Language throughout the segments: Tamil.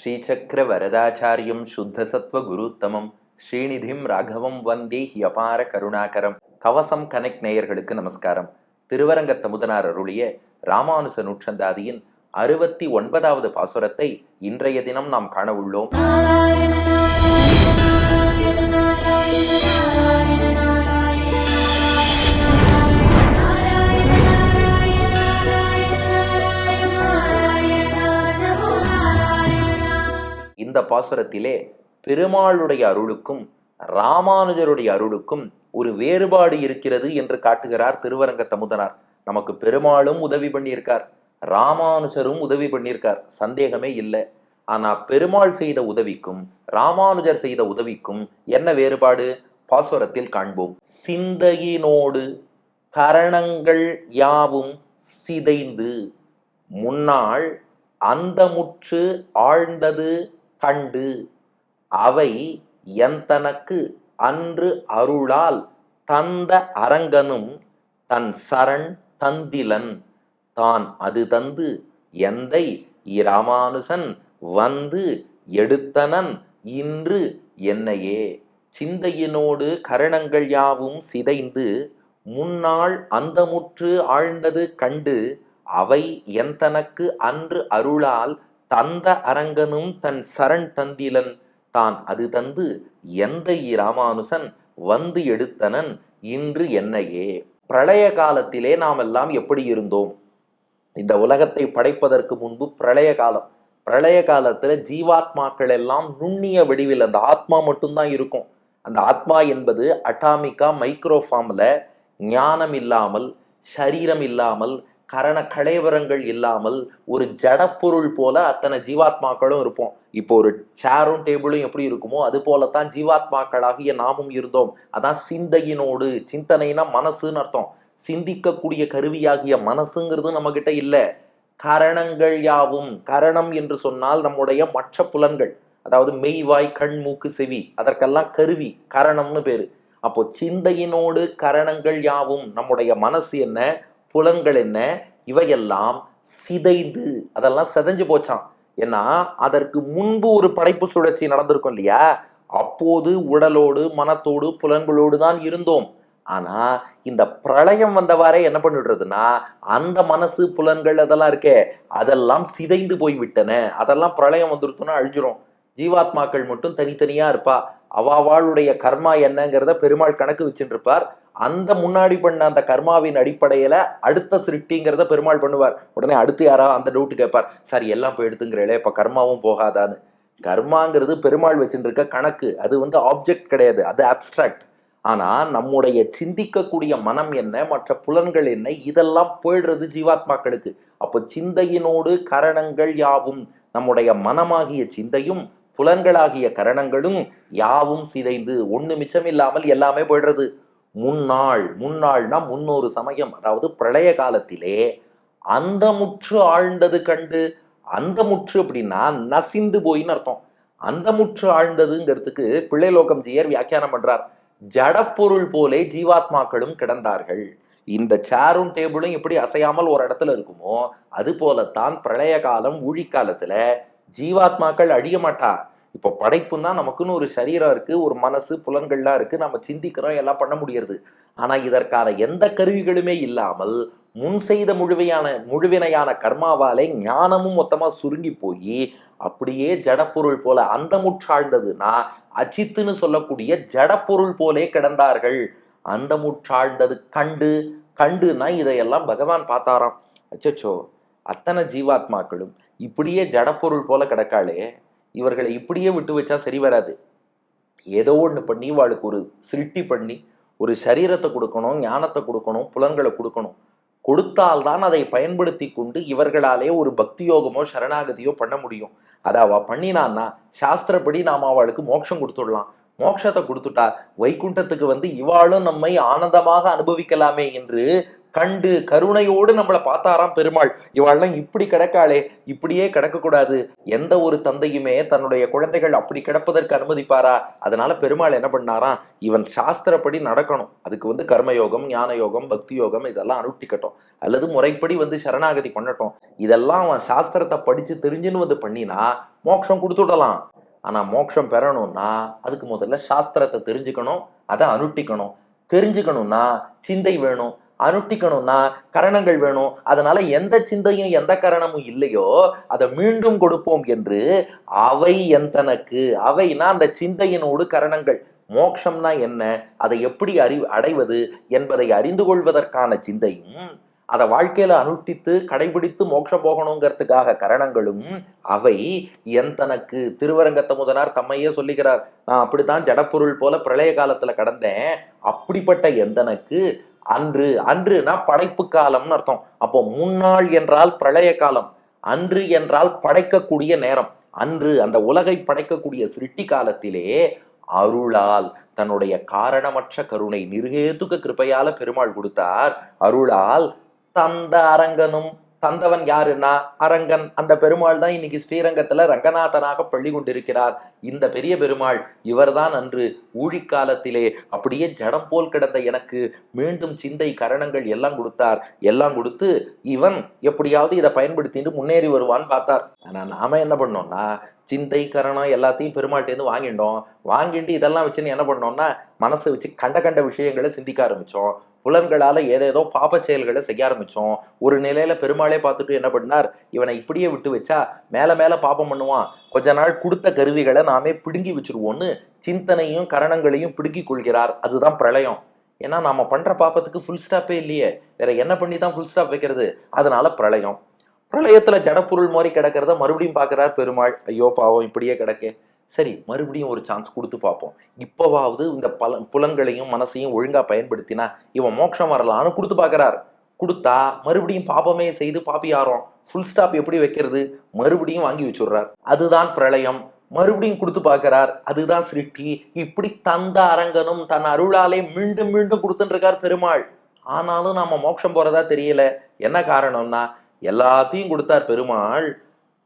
ஸ்ரீசக்கர வரதாச்சாரியம் சுத்தசத்வ குருத்தமம் ஸ்ரீநிதிம் ராகவம் வந்தே ஹியபார கருணாகரம். கவசம் கனெக்ட் நேயர்களுக்கு நமஸ்காரம். திருவரங்கத்தமுதனார் அருளிய ராமானுச நூற்றந்தாதியின் அறுபத்தி ஒன்பதாவது பாசுரத்தை இன்றைய தினம் நாம் காண உள்ளோம். இந்த பாசுரத்திலே பெருமாளுடைய அருளுக்கும் ராமானுஜருடைய அருளுக்கும் ஒரு வேறுபாடு இருக்கிறது என்று காட்டுகிறார் திருவரங்க தமுதனார். நமக்கு பெருமாளும் உதவி பண்ணியிருக்கார் ராமானுஜரும் உதவி பண்ணியிருக்கார் சந்தேகமே இல்லை. ஆனா பெருமாள் செய்த உதவிக்கும் ராமானுஜர் செய்த உதவிக்கும் என்ன வேறுபாடு? பாசுரத்தில் காண்போம். சிந்தையினோடு கரணங்கள் யாவும் சிதைந்து முன்னாள் அந்த முற்று ஆழ்ந்தது கண்டு அவை எந்தனக்கு அன்று அருளால் தந்த அரங்கனும் தன் சரண் தந்திலன். தான் அது தந்து எந்தை இராமானுசன் வந்து எடுத்தனன் இன்று என்னையே. சிந்தையினோடு கரணங்கள் யாவும் சிதைந்து முன்னாள் அந்தமுற்று ஆழ்ந்தது கண்டு அவை எந்தனக்கு அன்று அருளால் தந்த அரங்கனும் தன் சரண் தந்திலன் தான். அது தந்து எந்த ராமானுசன் வந்து எடுத்தனன் இன்று என்னையே. பிரளய காலத்திலே நாம் எல்லாம் எப்படி இருந்தோம்? இந்த உலகத்தை படைப்பதற்கு முன்பு பிரளய காலம். பிரளய காலத்துல ஜீவாத்மாக்கள் எல்லாம் நுண்ணிய வடிவில் அந்த ஆத்மா மட்டும்தான் இருக்கும். அந்த ஆத்மா என்பது அட்டாமிக்கா மைக்ரோ ஃபார்ம்ல ஞானம் இல்லாமல் சரீரம் இல்லாமல் கரண களைவரங்கள் இல்லாமல் ஒரு ஜடப்பொருள் போல அத்தனை ஜீவாத்மாக்களும் இருப்போம். இப்போ ஒரு சேரும் டேபிளும் எப்படி இருக்குமோ அது போலத்தான் ஜீவாத்மாக்களாகிய நாமும் இருந்தோம். அதான் சிந்தையினோடு சிந்தனைனா மனசுன்னு அர்த்தம். சிந்திக்கக்கூடிய கருவியாகிய மனசுங்கிறது நம்ம கிட்ட இல்லை. கரணங்கள் யாவும் கரணம் என்று சொன்னால் நம்முடைய மற்ற புலன்கள். அதாவது மெய்வாய் கண் மூக்கு செவி அதற்கெல்லாம் கருவி கரணம்னு பேரு. அப்போ சிந்தையினோடு கரணங்கள் யாவும் நம்முடைய மனசு என்ன? புலன்கள் என்ன? இவையெல்லாம் சிதைந்து அதெல்லாம் சிதைஞ்சு போச்சான் ஏன்னா அதற்கு முன்பு ஒரு படைப்பு சுழற்சி நடந்திருக்கும் இல்லையா? அப்போது உடலோடு மனத்தோடு புலன்களோடு தான் இருந்தோம். ஆனா இந்த பிரளயம் வந்தவாறே என்ன பண்ணிடுறதுன்னா அந்த மனசு புலன்கள் அதெல்லாம் இருக்கே அதெல்லாம் சிதைந்து போய் விட்டன அதெல்லாம் பிரளயம் வந்துருத்துன்னா அழிஞ்சிரும். ஜீவாத்மாக்கள் மட்டும் தனித்தனியா இருப்பா. அவாவாளுடைய கர்மா என்னங்கிறத பெருமாள் கணக்கு வச்சுருப்பார் அந்த முன்னாடி பண்ண அந்த கர்மாவின் அடிப்படையில அடுத்த சிருஷ்டிங்கிறத பெருமாள் பண்ணுவார். உடனே அடுத்து யாரா அந்த டவுட் கேட்பார். சார் எல்லாம் போய் எடுத்துங்கிறீங்களே இப்ப கர்மாவும் போகாதான்னு. கர்மாங்கிறது பெருமாள் வச்சுருக்க இருக்க கணக்கு. அது வந்து ஆப்ஜெக்ட் கிடையாது. அது அப்ட்ராக்ட் ஆனா நம்முடைய சிந்திக்கக்கூடிய மனம் என்ன மற்ற புலன்கள் என்ன இதெல்லாம் போயிடுறது ஜீவாத்மாக்களுக்கு. அப்போ சிந்தையினோடு கரணங்கள் யாவும் நம்முடைய மனமாகிய சிந்தையும் புலன்களாகிய கரணங்களும் யாவும் சிதைந்து ஒன்று மிச்சம் இல்லாமல் எல்லாமே போயிடுறது. முன்னாள் முன்னாள்னா முன்னொரு சமயம் அதாவது பிரளய காலத்திலே அந்த முற்று ஆழ்ந்தது கண்டு அந்த முற்று அப்படின்னா நசிந்து போயின்னு அர்த்தம். அந்த முற்று ஆழ்ந்ததுங்கிறதுக்கு பிள்ளைலோகம் ஜியர் வியாக்கியானம் பண்றார். ஜடப்பொருள் போலே ஜீவாத்மாக்களும் கிடந்தார்கள். இந்த சேரும் டேபிளும் எப்படி அசையாமல் ஒரு இடத்துல இருக்குமோ அது போலத்தான் பிரளய காலம் ஊழிக்காலத்துல ஜீவாத்மாக்கள் அழிய மாட்டா. இப்போ படைப்புன்னா நமக்குன்னு ஒரு சரீரம் இருக்கு ஒரு மனசு புலன்கள்லாம் இருக்கு. நம்ம சிந்திக்கிறோம் எல்லாம் பண்ண முடியறது. ஆனா இதற்கான எந்த கருவிகளுமே இல்லாமல் முன் செய்த முழுவையான முழுவினையான கர்மாவாலே ஞானமும் மொத்தமா சுருங்கி போய் அப்படியே ஜடப்பொருள் போல அந்த முற்றாழ்ந்ததுன்னா அஜித்துன்னு சொல்லக்கூடிய ஜடப்பொருள் போலே கிடந்தார்கள். அந்த முற்றாழ்ந்தது கண்டு கண்டுனா இதையெல்லாம் பகவான் பார்த்தாராம். அச்சோ அத்தனை ஜீவாத்மாக்களும் இப்படியே ஜடப்பொருள் போல கிடக்காளே. இவர்களை இப்படியே விட்டு வச்சா சரி வராது. ஏதோ ஒன்று பண்ணி வாளுக்கு ஒரு சிருட்டி பண்ணி ஒரு சரீரத்தை கொடுக்கணும் ஞானத்தை கொடுக்கணும் புலன்களை கொடுக்கணும். கொடுத்தால்தான் அதை பயன்படுத்தி கொண்டு இவர்களாலே ஒரு பக்தி யோகமோ சரணாகதியோ பண்ண முடியும். அதை அவள் பண்ணினான்னா சாஸ்திரப்படி நாம் அவளுக்கு மோட்சம் கொடுத்துடலாம். மோட்சத்தை கொடுத்துட்டா வைகுண்டத்துக்கு வந்து இவாளும் நம்மை ஆனந்தமாக அனுபவிக்கலாமே என்று கண்டு கருணையோடு நம்மளை பார்த்தாராம் பெருமாள். இவாள்லாம் இப்படி கிடக்காளே இப்படியே கிடக்கக்கூடாது. எந்த ஒரு தந்தையுமே தன்னுடைய குழந்தைகள் அப்படி கிடப்பதற்கு அனுமதிப்பாரா? அதனால பெருமாள் என்ன பண்ணாராம்? இவன் சாஸ்திரப்படி நடக்கணும். அதுக்கு வந்து கர்மயோகம் ஞான யோகம் பக்தி யோகம் இதெல்லாம் அனுட்டிக்கட்டும். அல்லது முறைப்படி வந்து சரணாகதி பண்ணட்டும். இதெல்லாம் அவன் சாஸ்திரத்தை படிச்சு தெரிஞ்சுன்னு வந்து பண்ணினா மோட்சம் கொடுத்துடலாம் ஆனால் மோட்சம் பெறணும்னா அதுக்கு முதல்ல சாஸ்திரத்தை தெரிஞ்சுக்கணும் அதை அனுட்டிக்கணும். தெரிஞ்சுக்கணும்னா சிந்தை வேணும். அனுட்டிக்கணும்னா கரணங்கள் வேணும். அதனால எந்த சிந்தையும் எந்த கரணமும் இல்லையோ அதை மீண்டும் கொடுப்போம் என்று அவை எந்தனக்கு அவைனா அந்த சிந்தையினோடு கரணங்கள். மோக்ஷம்னா என்ன? அதை எப்படி அறி அடைவது என்பதை அறிந்து கொள்வதற்கான சிந்தையும் அதை வாழ்க்கையில அனுஷ்டித்து கடைபிடித்து மோட்சம் போகணுங்கிறதுக்காக கரணங்களும் அவை எந்தனக்கு. திருவரங்கத்த முதனார் தம்மையே சொல்லுகிறார் நான் அப்படித்தான் ஜடப்பொருள் போல பிரளய காலத்துல கடந்தேன். அப்படிப்பட்ட எந்தனக்கு அன்று அன்றுனா படைப்பு காலம்னு அர்த்தம். அப்போ முன்னாள் என்றால் பிரளய காலம் அன்று என்றால் படைக்கக்கூடிய நேரம். அன்று அந்த உலகை படைக்கக்கூடிய சிருஷ்டி காலத்திலே அருளால் தன்னுடைய காரணமற்ற கருணை நிருகேதுக கிருப்பையால பெருமாள் கொடுத்தார். அருளால் தந்த அரங்கனும் தந்தவன் யாருன்னா அரங்கன். அந்த பெருமாள் தான் இன்னைக்கு ஸ்ரீரங்கத்துல ரங்கநாதனாக பள்ளி கொண்டிருக்கிறார். இந்த பெரிய பெருமாள் இவர்தான் அன்று ஊழிக்காலத்திலே அப்படியே ஜடம் போல் கிடந்த எனக்கு மீண்டும் சிந்தை கரணங்கள் எல்லாம் கொடுத்தார். எல்லாம் கொடுத்து இவன் எப்படியாவது இதை பயன்படுத்திட்டு முன்னேறி வருவான்னு பார்த்தார். ஆனா நாம என்ன பண்ணோம்னா சிந்தை கரணம் எல்லாத்தையும் பெருமாள்கிட்டேருந்து வாங்கிட்டோம். வாங்கிட்டு இதெல்லாம் வச்சுன்னு என்ன பண்ணோம்னா மனசை வச்சு கண்ட கண்ட விஷயங்களை சிந்திக்க ஆரம்பிச்சோம். புலன்களால் ஏதேதோ பாப செயல்களை செய்ய ஆரம்பித்தோம் ஒரு நிலையில் பெருமாளே பார்த்துட்டு என்ன பண்ணார்? இவனை இப்படியே விட்டு வச்சா மேலே மேலே பாபம் பண்ணுவான். கொஞ்ச நாள் கொடுத்த கருவிகளை நாமே பிடுங்கி வச்சிருவோன்னு சிந்தனையும் கரணங்களையும் பிடுங்கி கொள்கிறார். அதுதான் பிரளயம். ஏன்னா நாம் பண்ணுற பாப்பத்துக்கு ஃபுல் ஸ்டாப்பே இல்லையே. வேற என்ன பண்ணி தான் ஃபுல் ஸ்டாப் வைக்கிறது? அதனால பிரளயம். பிரளயத்தில் ஜடப்பொருள் மாதிரி கிடக்கிறத மறுபடியும் பார்க்குறார் பெருமாள். ஐயோ பாவம் இப்படியே கிடக்கே. சரி மறுபடியும் ஒரு சான்ஸ் கொடுத்து பார்ப்போம். இப்போவாவது இந்த பல புலன்களையும் மனசையும் ஒழுங்காக பயன்படுத்தினா இவன் மோட்சம் வரலான்னு கொடுத்து பார்க்குறாரு. கொடுத்தா மறுபடியும் பாபமே செய்து பாப்பி ஆறோம் ஃபுல் ஸ்டாப் எப்படி வைக்கிறது? மறுபடியும் வாங்கி வச்சுடுறார். அதுதான் பிரளயம். மறுபடியும் கொடுத்து பார்க்கறார். அதுதான் சிருஷ்டி. இப்படி தந்த அரங்கனும் தன் அருளாலே மீண்டும் மீண்டும் கொடுத்துட்டுருக்கார் பெருமாள். ஆனாலும் நாம மோட்சம் போறதா தெரியல. என்ன காரணம்னா எல்லாத்தையும் கொடுத்தார் பெருமாள்.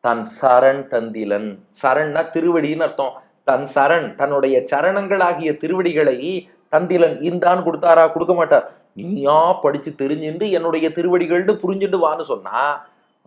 தன் சரண் தந்திலன். சரண்னா திருவடின்னு அர்த்தம். தன் சரண் தன்னுடைய சரணங்களாகிய திருவடிகளை தந்திலன் இந்தான்னு கொடுத்தாரா? கொடுக்க மாட்டார். நீயா படிச்சு தெரிஞ்சுண்டு என்னுடைய திருவடிகள்னு புரிஞ்சுண்டு வான்னு சொன்னா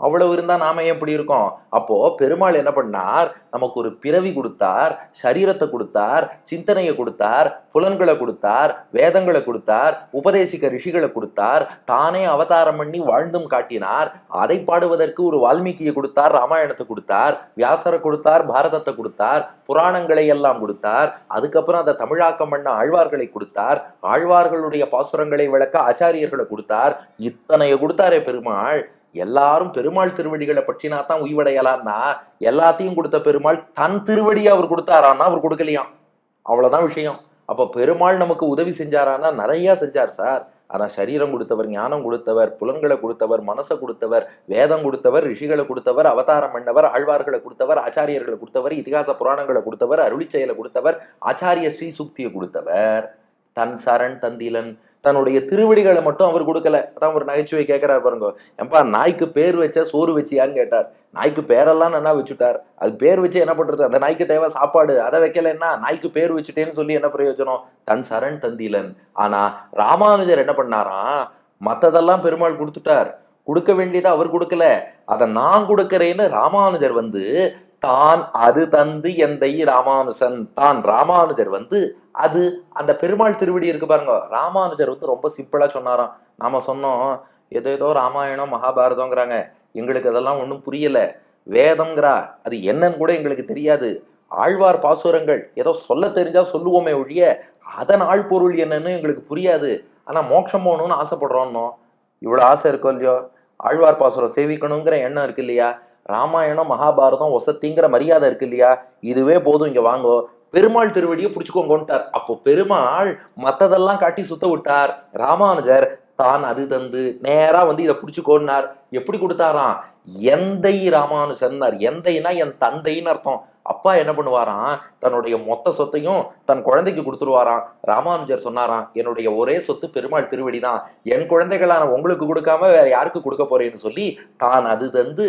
அவ்வளவு இருந்தா நாம ஏன் இப்படி இருக்கோம்? அப்போ பெருமாள் என்ன பண்ணார்? நமக்கு ஒரு பிறவி கொடுத்தார் சரீரத்தை கொடுத்தார் சிந்தனையை கொடுத்தார் புலன்களை கொடுத்தார் வேதங்களை கொடுத்தார் உபதேசிக்க ரிஷிகளை கொடுத்தார் தானே அவதாரம் பண்ணி வாழ்ந்தும் காட்டினார். அதை பாடுவதற்கு ஒரு வால்மீகியை கொடுத்தார் ராமாயணத்தை கொடுத்தார் வியாசரை கொடுத்தார் பாரதத்தை கொடுத்தார் புராணங்களை எல்லாம் கொடுத்தார். அதுக்கப்புறம் அதை தமிழாக்கம் பண்ண ஆழ்வார்களை கொடுத்தார். ஆழ்வார்களுடைய பாசுரங்களை விளக்க ஆச்சாரியர்களை கொடுத்தார். இத்தனைய கொடுத்தாரே பெருமாள். எல்லாரும் பெருமாள் திருவடிகளை பற்றினா தான் உய்வடையலான்னா எல்லாத்தையும் கொடுத்த பெருமாள் தன் திருவடியை அவர் கொடுத்தாரான்னா அவர் கொடுக்கலையாம் அவ்வளோதான் விஷயம். அப்போ பெருமாள் நமக்கு உதவி செஞ்சாரான்னா நிறையா செஞ்சார் சார். ஆனால் சரீரம் கொடுத்தவர் ஞானம் கொடுத்தவர் புலன்களை கொடுத்தவர் மனசை கொடுத்தவர் வேதம் கொடுத்தவர் ரிஷிகளை கொடுத்தவர் அவதாரம் பண்ணவர் ஆழ்வார்களை கொடுத்தவர் ஆச்சாரியர்களை கொடுத்தவர் இதிகாச புராணங்களை கொடுத்தவர் அருளிச்செயலை கொடுத்தவர் ஆச்சாரிய ஸ்ரீ சுக்தியை கொடுத்தவர். தன் சரண் தந்திலன் தன்னுடைய திருவடிகளை மட்டும் அவர் கொடுக்கல. அதான் ஒரு நகைச்சுவை கேட்கிறார் பாருங்க. ஏன்பா நாய்க்கு பேர் வச்ச சோறு வச்சியான்னு கேட்டார். நாய்க்கு பேரெல்லாம் என்ன வச்சுட்டார். அது பேர் வச்சு என்ன பண்றது? அந்த நாய்க்கு தேவை சாப்பாடு. அதை வைக்கலன்னா நாய்க்கு பேர் வச்சுட்டேன்னு சொல்லி என்ன பிரயோஜனம்? தன் சரண் தந்திலன். ஆனா ராமானுஜர் என்ன பண்ணாராம் மத்ததெல்லாம் பெருமாள் கொடுத்துட்டார். கொடுக்க வேண்டியதை அவர் கொடுக்கல. அதை நான் கொடுக்கறேன்னு ராமானுஜர் வந்து தான் அது தந்து எந்தை ராமானுஜன் தான் ராமானுஜர் வந்து அது அந்த பெருமாள் திருவடி இருக்கு பாருங்க. ராமானுஜர் வந்து ரொம்ப சிம்பிளா சொன்னாராம். நாம சொன்னோம் ஏதோ ஏதோ ராமாயணம் மகாபாரதங்கிறாங்க எங்களுக்கு அதெல்லாம் ஒன்றும் புரியல. வேதம்ங்கிறா அது என்னன்னு கூட எங்களுக்கு தெரியாது. ஆழ்வார் பாசுரங்கள். ஏதோ சொல்ல தெரிஞ்சா சொல்லுவோமே ஒழிய அதன் ஆழ்பொருள் என்னன்னு எங்களுக்கு புரியாது. ஆனா மோட்சம் போகணும்னு ஆசைப்படுறோன்னோ இவ்வளோ ஆசை இருக்கோ இல்லையோ? ஆழ்வார் பாசுரம் சேவிக்கணுங்கிற எண்ணம் இருக்கு இல்லையா? ராமாயணம் மகாபாரதம் ஒசத்திங்கிற மரியாதை இருக்கு இல்லையா? இதுவே போதும் இங்க வாங்கோ. பெருமாள் திருவடியை பிடிச்சுக்கோங்கன்ட்டார். அப்போ பெருமாள் மத்ததெல்லாம் காட்டி சுத்த விட்டார். ராமானுஜர் தான் அது தந்து நேரா வந்து இதை பிடிச்சுக்கோன்னார். எப்படி கொடுத்தாராம்? எந்தை ராமானுஜன்னார் எந்தைனா என் தந்தைன்னு அர்த்தம். அப்பா என்ன பண்ணுவாராம்? தன்னுடைய மொத்த சொத்தையும் தன் குழந்தைக்கு கொடுத்துருவாராம். ராமானுஜர் சொன்னாராம் என்னுடைய ஒரே சொத்து பெருமாள் திருவடி தான் என் குழந்தைகளான உங்களுக்கு கொடுக்காம வேற யாருக்கு கொடுக்க போறேன்னு சொல்லி தான் அது தந்து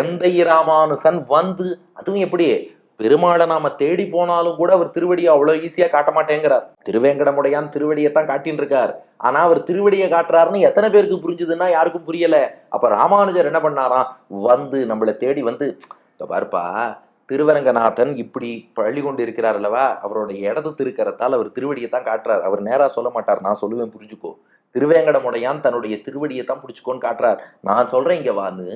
எந்த ராமானுசன் வந்து. அதுவும் எப்படி? பெருமாளை நாம தேடி போனாலும் கூட அவர் திருவடியை அவ்வளோ ஈஸியாக காட்ட மாட்டேங்கிறார். திருவேங்கடமுடையான் திருவடியை தான் காட்டின்னு இருக்கார் ஆனால் அவர் திருவடியை காட்டுறாருன்னு எத்தனை பேருக்கு புரிஞ்சுதுன்னா யாருக்கும் புரியலை. அப்போ ராமானுஜர் என்ன பண்ணாராம்? வந்து நம்மளை தேடி வந்து "இதோ பாருப்பா திருவரங்கநாதன் இப்படி பள்ளி கொண்டு இருக்கிறார் அல்லவா? அவரோட இடது திருக்கரத்தால் அவர் திருவடியை தான் காட்டுறார். அவர் நேராக சொல்ல மாட்டார். நான் சொல்லுவேன் புரிஞ்சுக்கோ. திருவேங்கடமுடையான் தன்னுடைய திருவடியை தான் பிடிச்சிக்கோன்னு காட்டுறார். நான் சொல்கிறேன் இங்கே வான்னு.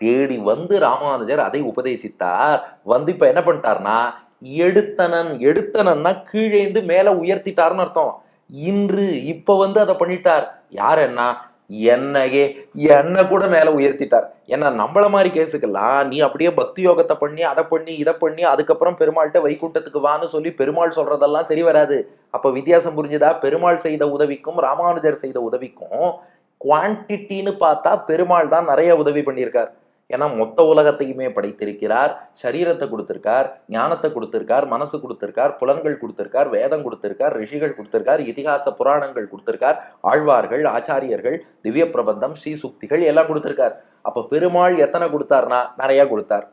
தேடி வந்து ராமானுஜர் அதை உபதேசித்தார். வந்து இப்போ என்ன பண்ணிட்டார்னா எடுத்தனன் எடுத்தனன்னா கீழேந்து மேலே உயர்த்திட்டார்னு அர்த்தம். இன்று இப்போ வந்து அதை பண்ணிட்டார். யார் என்ன என்னையே என்னை கூட மேலே உயர்த்திட்டார். ஏன்னா நம்மள மாதிரி கேஸுக்கெல்லாம் நீ அப்படியே பக்தி யோகத்தை பண்ணி அதை பண்ணி இதை பண்ணி அதுக்கப்புறம் பெருமாள்கிட்ட வைகுண்டத்துக்கு வான்னு சொல்லி பெருமாள் சொல்றதெல்லாம் சரி வராது. அப்போ வித்தியாசம் புரிஞ்சுதா? பெருமாள் செய்த உதவிக்கும் ராமானுஜர் செய்த உதவிக்கும் குவான்டிட்டின்னு பார்த்தா பெருமாள் தான் நிறைய உதவி பண்ணியிருக்கார். ஏன்னா மொத்த உலகத்தையுமே படைத்திருக்கிறார். சரீரத்தை கொடுத்திருக்கார் ஞானத்தை கொடுத்திருக்கார் மனசு கொடுத்திருக்கார் புலன்கள் கொடுத்திருக்கார் வேதம் கொடுத்திருக்கார் ரிஷிகள் கொடுத்திருக்கார் இதிகாச புராணங்கள் கொடுத்திருக்கார் ஆழ்வார்கள் ஆச்சாரியர்கள் திவ்ய பிரபந்தம் ஸ்ரீ சுக்திகள் எல்லாம் கொடுத்திருக்கார். அப்ப பெருமாள் எத்தனை கொடுத்தார்னா நிறைய கொடுத்தார்.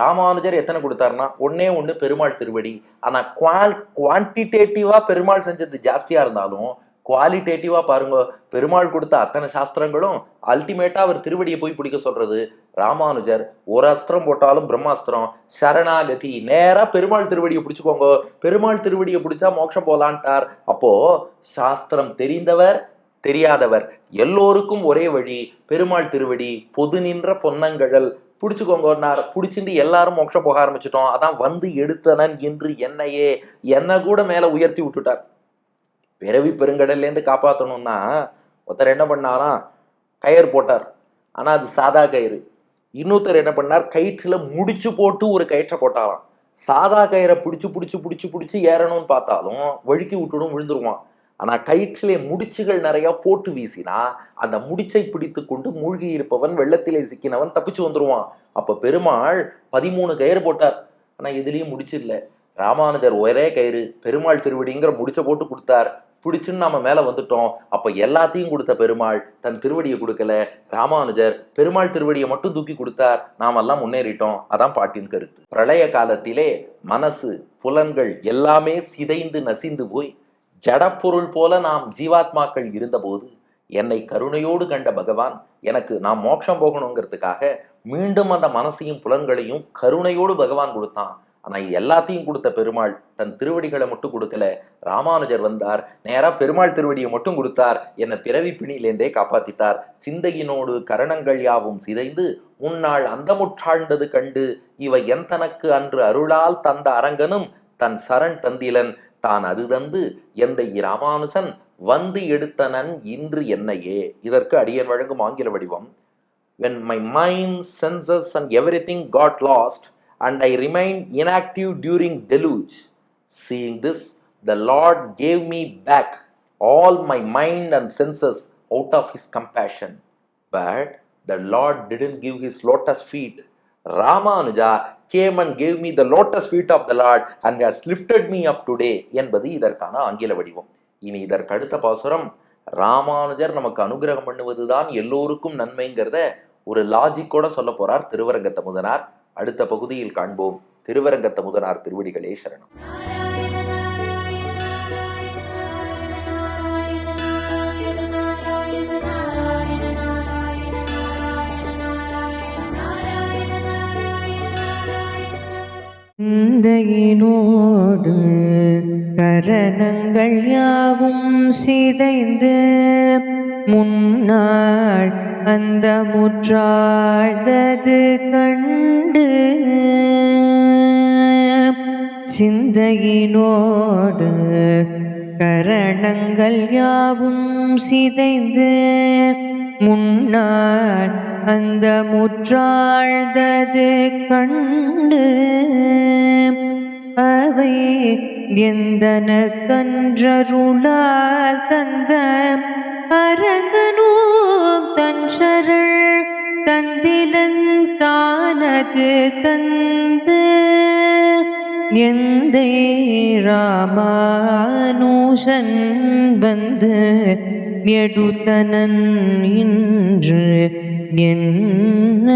ராமானுஜர் எத்தனை கொடுத்தாருன்னா ஒன்னே ஒன்று பெருமாள் திருவடி. ஆனால் குவால் குவான்டிடேட்டிவாக பெருமாள் செஞ்சது ஜாஸ்தியாக இருந்தாலும் குவாலிட்டேட்டிவா பாருங்க. பெருமாள் கொடுத்த அத்தனை சாஸ்திரங்களும் அல்டிமேட்டா அவர் திருவடியை போய் பிடிக்க சொல்றது. ராமானுஜர் ஒரு அஸ்திரம் போட்டாலும் பிரம்மாஸ்திரம். சரணாகதி. நேரா பெருமாள் திருவடியை பிடிச்சுக்கோங்க. பெருமாள் திருவடியை பிடிச்சா மோட்சம் போலான்ட்டார். அப்போ சாஸ்திரம் தெரிந்தவர் தெரியாதவர் எல்லோருக்கும் ஒரே வழி பெருமாள் திருவடி பொது நின்ற பொன்னங்கழல். பிடிச்சுக்கோங்கன்னார். பிடிச்சிட்டு எல்லாரும் மோட்சம் போக ஆரம்பிச்சிட்டோம். அதான் வந்து எடுத்தனன் என்று என்னையே. என்ன கூட மேல உயர்த்தி விட்டுட்டார். பிறவி பெருங்கடல்லேருந்து காப்பாற்றணும்னா ஒருத்தர் என்ன பண்ணாராம் கயிறு போட்டார். ஆனால் அது சாதா கயிறு. இன்னொருத்தர் என்ன பண்ணார்? கயிற்றுல முடிச்சு போட்டு ஒரு கயிற்றை போட்டாராம். சாதா கயிறை பிடிச்சி பிடிச்சி பிடிச்சி பிடிச்சி ஏறணும்னு பார்த்தாலும் வழுக்கி விட்டுடும் விழுந்துருவான். ஆனால் கயிற்றிலே முடிச்சுகள் நிறையா போட்டு வீசினா அந்த முடிச்சை பிடித்து கொண்டு மூழ்கி இருப்பவன் வெள்ளத்திலே சிக்கினவன் தப்பிச்சு வந்துருவான். அப்போ பெருமாள் பதிமூணு கயிறு போட்டார். ஆனால் எதுலேயும் முடிச்சிடல. ராமானுஜர் ஒரே கயிறு பெருமாள் திருவடிங்கிற முடிச்ச போட்டு கொடுத்தார். பிடிச்சுன்னு நம்ம மேலே வந்துட்டோம். அப்போ எல்லாத்தையும் கொடுத்த பெருமாள் தன் திருவடியை கொடுக்கல. ராமானுஜர் பெருமாள் திருவடியை மட்டும் தூக்கி கொடுத்தார். நாமெல்லாம் முன்னேறிட்டோம். அதான் பாட்டின் கருத்து. பிரளய காலத்திலே மனசு புலன்கள் எல்லாமே சிதைந்து நசிந்து போய் ஜடப்பொருள் போல நாம் ஜீவாத்மாக்கள் இருந்தபோது என்னை கருணையோடு கண்ட பகவான் எனக்கு நான் மோட்சம் போகணுங்கிறதுக்காக மீண்டும் அந்த மனசையும் புலன்களையும் கருணையோடு பகவான் கொடுத்தான். ஆனால் எல்லாத்தையும் கொடுத்த பெருமாள் தன் திருவடிகளை மட்டும் கொடுக்கல. ராமானுஜர் வந்தார் நேராக பெருமாள் திருவடியை மட்டும் கொடுத்தார். என்னை பிறவி பிணியிலேந்தே காப்பாத்திட்டார். சிந்தையினோடு கரணங்கள் யாவும் சிதைந்து முன்னாள் அந்தமுற்றாழ்ந்தது கண்டு இவை என் தனக்கு அன்று அருளால் தந்த அரங்கனும் தன் சரண் தந்திலன் தான் அது தந்து எந்த இராமானுசன் வந்து எடுத்தனன் இன்று என்னையே. இதற்கு அடியன் வழங்கும் ஆங்கில வடிவம் when my mind, senses, and everything got lost, and I remained inactive during deluge. Seeing this, the Lord gave me back all my mind and senses out of His compassion. But the Lord didn't give His lotus feet. Ramanuja came and gave me the lotus feet of the Lord and has lifted me up today என்பது இதற்கான ஆங்கில வடிவம் இனி இதற்கு அடுத்த பாசுரம் ராமானுஜர் நமக்கு அனுகிரகம் பண்ணுவதுதான் எல்லோருக்கும் நன்மைங்கிறத ஒரு லாஜிக்கோட சொல்ல போறார் திருவரங்கத்த முதனார் அடுத்த பகுதியில் காண்போம் திருவரங்கத்த முதனார் திருவடிகளே சரணம். சிந்தையினோடு கரணங்கள் யாவும் சிதைந்து முன்னாள் அந்த முற்றாழ்ந்தது கொண்டு சிந்தையினோடு கரணங்கள் யாவும் சிதைந்து முன்னார் அந்த முற்றாழ்ந்தது கண்டு அவை எந்தன கன்றருளால் தந்த அரங்கனோ தன் சரள் தந்திலன் தானகு தந்து எந்தை ராமானுஷன் வந்து எடுத்தனன் இன்று என்ன